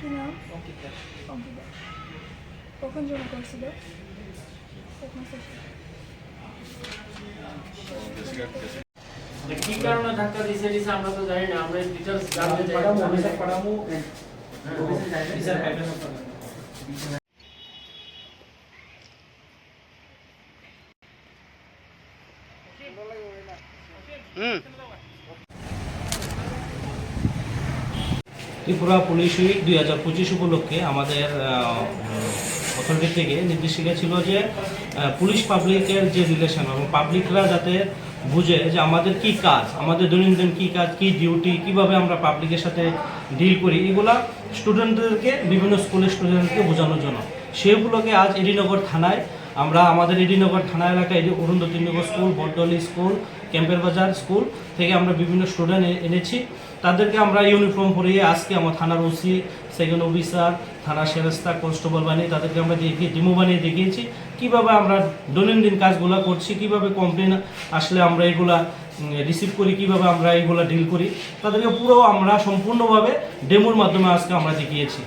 কি কখন জমা করছিল? কি কারণে ধাক্কা দিয়েছে দিছে আমরা তো জানি না আমরা ডিটেইলস জানতে চাই। ম্যাডাম অফিসে পড়ামু হ্যাঁ, অফিসে যাই স্যার হুম। ত্রিপুরা পুলিশ উইক দুই হাজার পঁচিশ উপলক্ষে আমাদের অথরিটি থেকে নির্দেশিকা ছিল যে পুলিশ পাবলিকের যে রিলেশন এবং পাবলিকরা যাতে বুঝে যে আমাদের কি কাজ, আমাদের দৈনন্দিন কি কাজ, কি ডিউটি কীভাবে আমরা পাবলিকের সাথে ডিল করি, এগুলা স্টুডেন্টদেরকে বিভিন্ন স্কুলের স্টুডেন্টকে বোঝানোর জন্য। সেগুলোকে আজ এডিনগর থানায় আমরা আমাদের এডিনগর থানা এলাকায় এডি অরুন্ধতিনগর স্কুল বটলি স্কুল, ক্যাম্পের বাজার স্কুল থেকে আমরা বিভিন্ন স্টুডেন্ট এনেছি। তাদেরকে আমরা ইউনিফর্ম পরিয়ে আজকে আমার থানার ওসি সেকেন্ড অফিসার থানা সেরেস্তা কনস্টেবল বানিয়ে তাদেরকে আমরা দেখিয়ে ডিমো বানিয়ে দেখিয়েছি। কীভাবে আমরা দৈনন্দিন কাজগুলো করছি, কীভাবে কমপ্লেন আসলে আমরা এগুলা রিসিভ করি, কীভাবে আমরা এগুলা ডিল করি, তাদেরকে পুরো আমরা সম্পূর্ণভাবে ডেমোর মাধ্যমে আজকে আমরা দেখিয়েছি।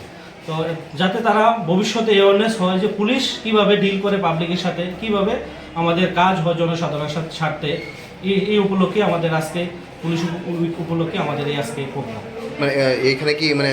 তো যাতে তারা ভবিষ্যতে অ্যাওয়ারনেস হয় যে পুলিশ কীভাবে ডিল করে পাবলিকের সাথে, কীভাবে আমাদের কাজ হয় জনসাধারণের সাথে ছাড়তে এই এই উপলক্ষে আমাদের আজকে, পুলিশ উপলক্ষে আমাদের এই আজকে প্রোগ্রাম মানে এখানে কি মানে